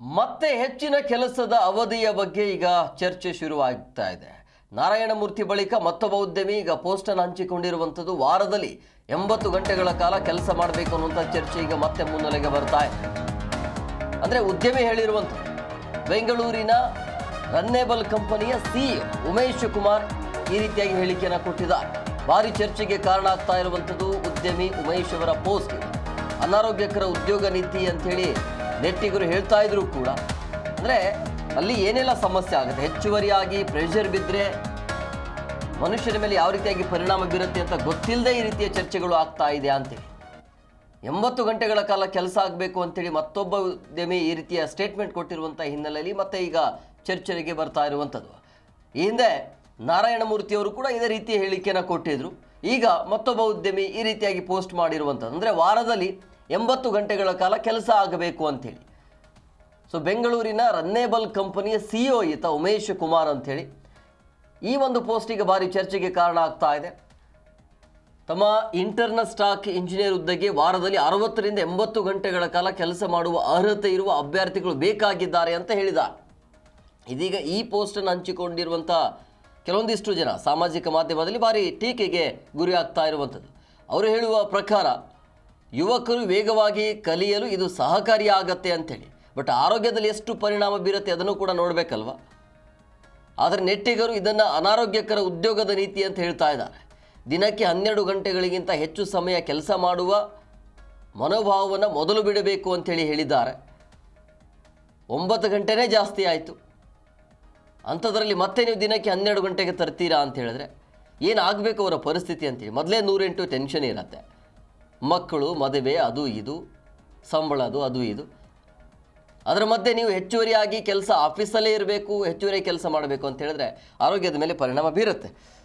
ಮತ್ತೆ ಹೆಚ್ಚಿನ ಕೆಲಸದ ಅವಧಿಯ ಬಗ್ಗೆ ಈಗ ಚರ್ಚೆ ಶುರುವಾಗ್ತಾ ಇದೆ. ನಾರಾಯಣಮೂರ್ತಿ ಬಳಿಕ ಮತ್ತೊಬ್ಬ ಉದ್ಯಮಿ ಈಗ ಪೋಸ್ಟನ್ನು ಹಂಚಿಕೊಂಡಿರುವಂಥದ್ದು ವಾರದಲ್ಲಿ ಎಂಬತ್ತು ಗಂಟೆಗಳ ಕಾಲ ಕೆಲಸ ಮಾಡಬೇಕು ಅನ್ನುವಂಥ ಚರ್ಚೆ ಈಗ ಮತ್ತೆ ಮುನ್ನೆಲೆಗೆ ಬರ್ತಾ ಇದೆ. ಅಂದರೆ ಉದ್ಯಮಿ ಹೇಳಿರುವಂಥದ್ದು, ಬೆಂಗಳೂರಿನ ರನ್ನೇಬಲ್ ಕಂಪನಿಯ ಸಿಇಒ ಉಮೇಶ್ ಕುಮಾರ್ ಈ ರೀತಿಯಾಗಿ ಹೇಳಿಕೆಯನ್ನು ಕೊಟ್ಟಿದ್ದಾರೆ. ಭಾರಿ ಚರ್ಚೆಗೆ ಕಾರಣ ಆಗ್ತಾ ಇರುವಂಥದ್ದು ಉದ್ಯಮಿ ಉಮೇಶ್ ಅವರ ಪೋಸ್ಟ್ ಅನಾರೋಗ್ಯಕರ ಉದ್ಯೋಗ ನೀತಿ ಅಂಥೇಳಿ ನೆಟ್ಟಿಗರು ಹೇಳ್ತಾ ಇದ್ರು ಕೂಡ. ಅಂದರೆ ಅಲ್ಲಿ ಏನೆಲ್ಲ ಸಮಸ್ಯೆ ಆಗುತ್ತೆ? ಹೆಚ್ಚುವರಿಯಾಗಿ ಪ್ರೆಷರ್ ಬಿದ್ದರೆ ಮನುಷ್ಯರ ಮೇಲೆ ಯಾವ ರೀತಿಯಾಗಿ ಪರಿಣಾಮ ಬೀರುತ್ತೆ ಅಂತ ಗೊತ್ತಿಲ್ಲದೆ ಈ ರೀತಿಯ ಚರ್ಚೆಗಳು ಆಗ್ತಾ ಇದೆ ಅಂತೇಳಿ. ಎಂಬತ್ತು ಗಂಟೆಗಳ ಕಾಲ ಕೆಲಸ ಆಗಬೇಕು ಅಂತೇಳಿ ಮತ್ತೊಬ್ಬ ಉದ್ಯಮಿ ಈ ರೀತಿಯ ಸ್ಟೇಟ್ಮೆಂಟ್ ಕೊಟ್ಟಿರುವಂಥ ಹಿನ್ನೆಲೆಯಲ್ಲಿ ಮತ್ತೆ ಈಗ ಚರ್ಚೆಗೆ ಬರ್ತಾ ಇರುವಂಥದ್ದು ಈ ಹಿಂದೆ ನಾರಾಯಣಮೂರ್ತಿಯವರು ಕೂಡ ಇದೇ ರೀತಿಯ ಹೇಳಿಕೆಯನ್ನು ಕೊಟ್ಟಿದ್ರು. ಈಗ ಮತ್ತೊಬ್ಬ ಉದ್ಯಮಿ ಈ ರೀತಿಯಾಗಿ ಪೋಸ್ಟ್ ಮಾಡಿರುವಂಥದ್ದು ಅಂದರೆ ವಾರದಲ್ಲಿ ಎಂಬತ್ತು ಗಂಟೆಗಳ ಕಾಲ ಕೆಲಸ ಆಗಬೇಕು ಅಂಥೇಳಿ. ಸೊ ಬೆಂಗಳೂರಿನ ರನ್ನೇಬಲ್ ಕಂಪನಿಯ ಸಿ ಒ ಈತ ಉಮೇಶ್ ಕುಮಾರ್ ಅಂಥೇಳಿ ಈ ಒಂದು ಪೋಸ್ಟಿಗೆ ಭಾರಿ ಚರ್ಚೆಗೆ ಕಾರಣ ಆಗ್ತಾ ಇದೆ. ತಮ್ಮ ಇಂಟರ್ನಲ್ ಸ್ಟಾಕ್ ಇಂಜಿನಿಯರ್ ಹುದ್ದೆಗೆ ವಾರದಲ್ಲಿ ಅರವತ್ತರಿಂದ ಎಂಬತ್ತು ಗಂಟೆಗಳ ಕಾಲ ಕೆಲಸ ಮಾಡುವ ಅರ್ಹತೆ ಇರುವ ಅಭ್ಯರ್ಥಿಗಳು ಬೇಕಾಗಿದ್ದಾರೆ ಅಂತ ಹೇಳಿದ ಇದೀಗ ಈ ಪೋಸ್ಟನ್ನು ಹಂಚಿಕೊಂಡಿರುವಂಥ ಕೆಲವೊಂದಿಷ್ಟು ಜನ ಸಾಮಾಜಿಕ ಮಾಧ್ಯಮದಲ್ಲಿ ಭಾರಿ ಟೀಕೆಗೆ ಗುರಿ ಆಗ್ತಾ ಇರುವಂಥದ್ದು. ಅವರು ಹೇಳುವ ಪ್ರಕಾರ ಯುವಕರು ವೇಗವಾಗಿ ಕಲಿಯಲು ಇದು ಸಹಕಾರಿಯಾಗತ್ತೆ ಅಂಥೇಳಿ ಬಟ್ ಆರೋಗ್ಯದಲ್ಲಿ ಎಷ್ಟು ಪರಿಣಾಮ ಬೀರುತ್ತೆ ಅದನ್ನು ಕೂಡ ನೋಡಬೇಕಲ್ವ? ಆದರೆ ನೆಟ್ಟಿಗರು ಇದನ್ನು ಅನಾರೋಗ್ಯಕರ ಉದ್ಯೋಗದ ನೀತಿ ಅಂತ ಹೇಳ್ತಾ ಇದ್ದಾರೆ. ದಿನಕ್ಕೆ ಹನ್ನೆರಡು ಗಂಟೆಗಳಿಗಿಂತ ಹೆಚ್ಚು ಸಮಯ ಕೆಲಸ ಮಾಡುವ ಮನೋಭಾವವನ್ನು ಮೊದಲು ಬಿಡಬೇಕು ಅಂಥೇಳಿ ಹೇಳಿದ್ದಾರೆ. ಒಂಬತ್ತು ಗಂಟೆನೇ ಜಾಸ್ತಿ ಆಯಿತು. ಅಂಥದ್ರಲ್ಲಿ ಮತ್ತೆ ನೀವು ದಿನಕ್ಕೆ ಹನ್ನೆರಡು ಗಂಟೆಗೆ ತರ್ತೀರಾ ಅಂತ ಹೇಳಿದ್ರೆ ಏನಾಗಬೇಕು ಅವರ ಪರಿಸ್ಥಿತಿ ಅಂತೇಳಿ. ಮೊದಲೇ ನೂರೆಂಟು ಟೆನ್ಷನ್ ಇರುತ್ತೆ. ಮಕ್ಕಳು, ಮದುವೆ, ಅದು ಇದು, ಸಂಬಳ, ಅದು ಅದು ಇದು. ಅದರ ಮಧ್ಯೆ ನೀವು ಹೆಚ್ಚುವರಿಯಾಗಿ ಕೆಲಸ ಆಫೀಸಲ್ಲೇ ಇರಬೇಕು ಹೆಚ್ಚುವರಿ ಕೆಲಸ ಮಾಡಬೇಕು ಅಂತ ಹೇಳಿದ್ರೆ ಆರೋಗ್ಯದ ಮೇಲೆ ಪರಿಣಾಮ ಬೀರುತ್ತೆ.